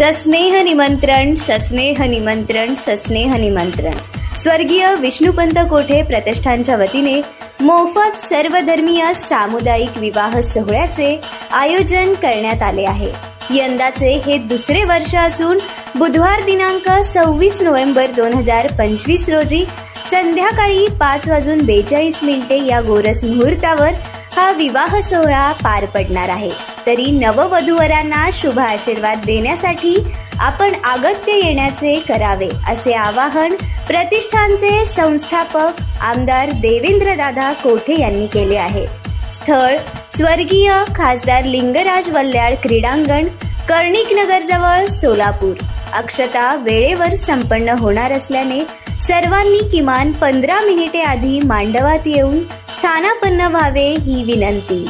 सस्नेह निमंत्रण सस्नेह निमंत्रण सस्नेह निमंत्रण. स्वर्गीय विष्णुपंत कोठे प्रतिष्ठानच्या वतीने मोफत सर्वधर्मीय सामुदायिक विवाह सोहळ्याचे आयोजन करण्यात आले आहे. यंदाचे हे दुसरे वर्ष असून बुधवार दिनांक सव्वीस नोव्हेंबर दोन हजार पंचवीस रोजी संध्याकाळी पाच वाजून बेचाळीस मिनिटे या गोरस मुहूर्तावर हा विवाह सोहळा पार पडणार आहे. तरी नववधूवरांना शुभ आशीर्वाद देण्यासाठी आपण आगत्य येण्याचे करावे असे आवाहन प्रतिष्ठानचे संस्थापक आमदार देवेंद्रदादा कोठे यांनी केले आहे. स्थळ स्वर्गीय खासदार लिंगराज वल्ल्याळ क्रीडांगण कर्णिकनगरजवळ सोलापूर. अक्षता वेळेवर संपन्न होणार असल्याने सर्वांनी किमान पंधरा मिनिटे आधी मांडवात येऊन स्थानापन्न व्हावे ही विनंती.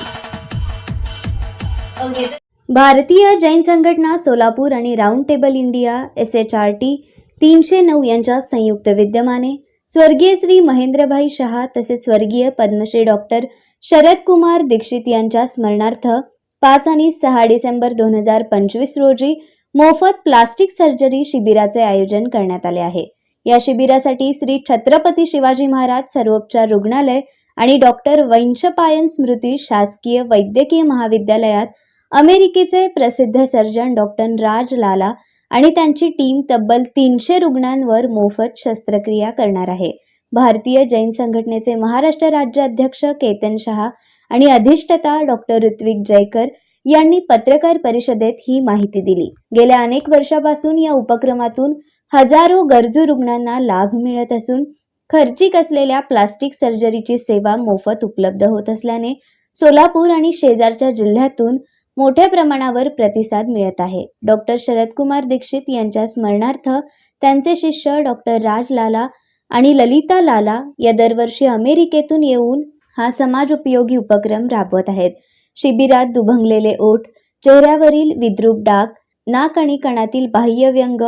भारतीय जैन संघटना सोलापूर आणि round table India S H R T तीनशे नऊ यांच्या संयुक्त विद्यमाने स्वर्गीय श्री महेंद्रभाई शहा तसेच स्वर्गीय पद्मश्री डॉक्टर शरद कुमार दीक्षित यांच्या स्मरणार्थ पाच आणि सहा डिसेंबर दोन हजार पंचवीस रोजी मोफत प्लास्टिक सर्जरी शिबिराचे आयोजन करण्यात आले आहे. या शिबिरासाठी श्री छत्रपती शिवाजी महाराज सर्वोपचार रुग्णालय आणि डॉक्टर वैंशपायन स्मृती शासकीय वैद्यकीय महाविद्यालयात अमेरिकेचे प्रसिद्ध सर्जन डॉक्टर राज लाला आणि त्यांची टीम तब्बल तीनशे रुग्णांवर मोफत शस्त्रक्रिया करणार आहे. भारतीय जैन संघटनेचे महाराष्ट्र राज्य अध्यक्ष केतन शहा आणि अधिष्ठता डॉक्टर ऋत्विक जयकर यांनी पत्रकार परिषदेत ही माहिती दिली. गेल्या अनेक वर्षापासून या उपक्रमातून हजारो गरजू रुग्णांना लाभ मिळत असून खर्चिक असलेल्या प्लास्टिक सर्जरीची सेवा मोफत उपलब्ध होत असल्याने सोलापूर आणि शेजारच्या जिल्ह्यातून मोठ्या प्रमाणावर प्रतिसाद मिळत आहे. डॉक्टर शरदकुमार दीक्षित यांच्या स्मरणार्थ त्यांचे शिष्य डॉक्टर राज लाला आणि ललिता लाला या दरवर्षी अमेरिकेतून येऊन हा समाज उपयोगी उपक्रम राबवत आहेत. शिबिरात दुभंगलेले ओठ चेहऱ्यावरील विद्रूप डाग नाक आणि कणातील बाह्य व्यंग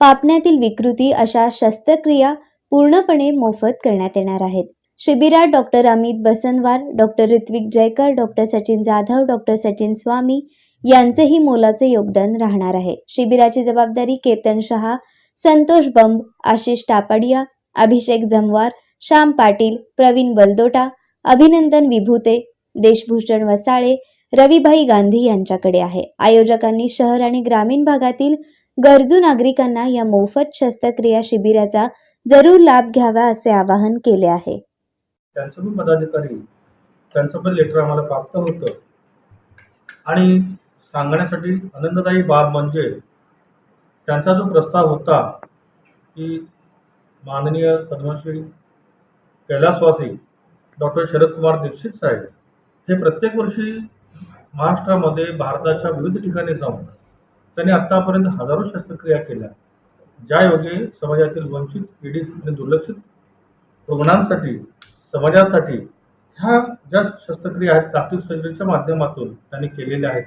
पापण्यातील विकृती अशा शस्त्रक्रिया पूर्णपणे मोफत करण्यात येणार आहेत. शिबिरात doctor Amit Basanwar doctor Ritwik Jaykar doctor Sachin Jadhav doctor Sachin Swami यांचेही मोलाचे योगदान राहणार आहे. शिबिराची जबाबदारी केतन शहा संतोष बंब आशिष टापडिया अभिषेक जमवार श्याम पाटील प्रवीण बलदोटा अभिनंदन विभूते देशभूषण वसाळे रविभाई गांधी यांच्याकडे आहे. आयोजकांनी शहर आणि ग्रामीण भागातील गरजू नागरिकांना या मोफत शस्त्रक्रिया शिबिराचा जरूर लाभ घ्यावा असे आवाहन केले आहे. त्यांचं पण पदाधिकारी त्यांचं पण लेटर आम्हाला प्राप्त होतं. आणि सांगण्यासाठी आनंददायी बाब म्हणजे त्यांचा जो प्रस्ताव होता की माननीय पद्मश्री कैलासवासी डॉक्टर शरदकुमार दीक्षित साहेब हे प्रत्येक वर्षी महाराष्ट्रामध्ये भारताच्या विविध ठिकाणी जाऊन त्यांनी आत्तापर्यंत हजारो शस्त्रक्रिया केल्या. ज्या योगे समाजातील वंचित पीडित आणि दुर्लक्षित रुग्णांसाठी समाजासाठी ह्या ज्या शस्त्रक्रिया आहेत प्लास्टिक सर्जरीच्या माध्यमातून त्यांनी केलेल्या आहेत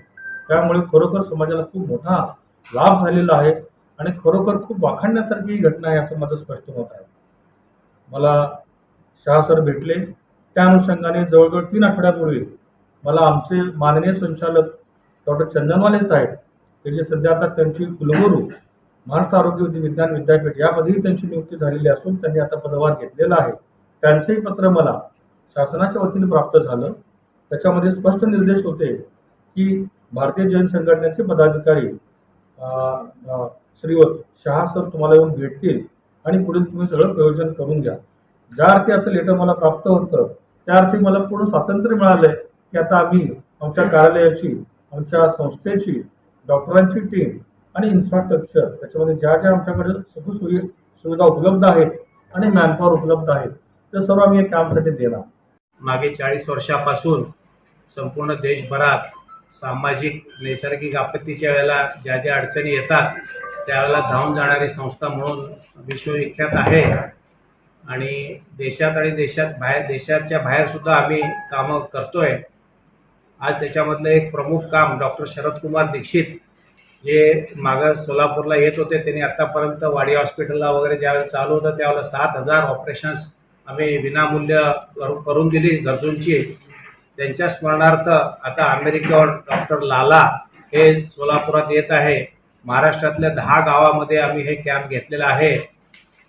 त्यामुळे खरोखर समाजाला खूप मोठा लाभ झालेला आहे आणि खरोखर खूप वाखाणण्यासारखी ही घटना आहे असं माझं स्पष्ट मत आहे. मला शहा सर भेटले. त्या अनुषंगाने जवळजवळ तीन आठवड्यापूर्वी मला आमचे माननीय संचालक डॉक्टर चंदनवाले साहेब ते जे सध्या आता त्यांची कुलगुरू महाराष्ट्र आरोग्य विज्ञान विद्यापीठ यामध्येही त्यांची नियुक्ती झालेली असून त्यांनी आता पदभार घेतलेला आहे. त्यांचंही पत्र मला शासनाच्या वतीने प्राप्त झालं. त्याच्यामध्ये स्पष्ट निर्देश होते की भारतीय जैन संघटनेचे पदाधिकारी श्रीवत शहा सर तुम्हाला येऊन भेटतील आणि पुढील तुम्ही सगळं प्रयोजन करून घ्या. ज्या अर्थी असं लेटर मला प्राप्त होतं त्या अर्थी मला पूर्ण स्वातंत्र्य मिळालंय की आता आम्ही आमच्या कार्यालयाची आमच्या संस्थेची डॉक्टरांची टीम आणि इन्फ्रास्ट्रक्चर त्याच्यामध्ये ज्या ज्या आमच्याकडे सुखसुविधा सुविधा उपलब्ध आहेत आणि मॅनपॉवर उपलब्ध आहेत ते सर्व आम्ही या कामसाठी देणार. मागे चाळीस वर्षापासून संपूर्ण देशभरात सामाजिक नैसर्गिक आपत्तीच्या वेळेला ज्या ज्या अडचणी येतात त्यावेळेला धावून जाणारी संस्था म्हणून विश्वविख्यात आहे. आणि देशात आणि देशात बाहेर देशाच्या बाहेरसुद्धा आम्ही कामं करतोय. आज त्याच्यामधलं एक प्रमुख काम डॉक्टर शरदकुमार दीक्षित जे मागं सोलापूरला येत होते त्यांनी आत्तापर्यंत वाडी हॉस्पिटलला वगैरे ज्यावेळेला चालू होतं त्यावेळेला सात हजार ऑपरेशन्स आम्ही विनामूल्य करून दिली गरजूंची. त्यांच्या स्मरणार्थ आता अमेरिकेवर डॉक्टर लाला हे सोलापुरात येत आहे. महाराष्ट्रातल्या दहा गावामध्ये आम्ही हे कॅम्प घेतलेलं आहे.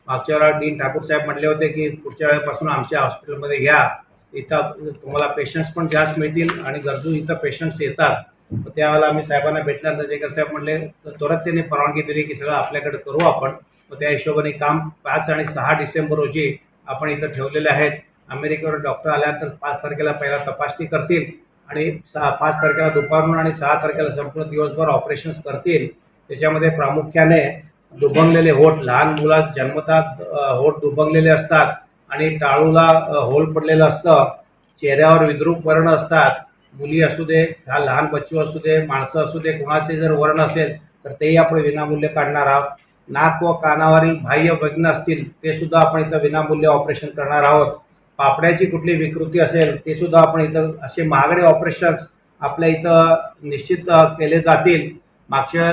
मागच्या वेळा डीन ठाकूर साहेब म्हटले होते की पुढच्या वेळेपासून आमच्या हॉस्पिटलमध्ये घ्या इथं तुम्हाला पेशंट्स पण जास्त मिळतील आणि गरजू इथं पेशंट्स येतात. तर त्यावेळेला आम्ही साहेबांना भेटल्यानंतर जयकर साहेब म्हणले तर त्वरत त्यांनी परवानगी दिली की सगळं आपल्याकडे करू आपण. तर त्या हिशोबाने काम पाच आणि सहा डिसेंबर रोजी आपण इथं ठेवलेले आहेत. अमेरिकेवर डॉक्टर आल्यानंतर पाच तारखेला पहिला तपासणी करतील आणि सहा पाच तारखेला दुपारून आणि सहा तारखेला संपूर्ण दिवसभर ऑपरेशन्स करतील. त्याच्यामध्ये प्रामुख्याने दुभंगलेले होठ लहान मुला जन्मतात होठ दुभंगलेले असतात आणि टाळूला होल पडलेलं असतं. चेहऱ्यावर विद्रूप वर्ण असतात. मुली असू दे लहान बच्चू असू दे माणसं असू दे कोणाचे जर वर्ण असेल तर तेही आपण विनामूल्य काढणार आहोत. नाक व कानावरील बाह्य भग्न असतील ते सुद्धा आपण इथं विनामूल्य ऑपरेशन करणार आहोत. पापड्याची कुठली विकृती असेल ते सुद्धा आपण इथं असे महागडे ऑपरेशन्स आपल्या इथं निश्चित केले जातील. मागच्या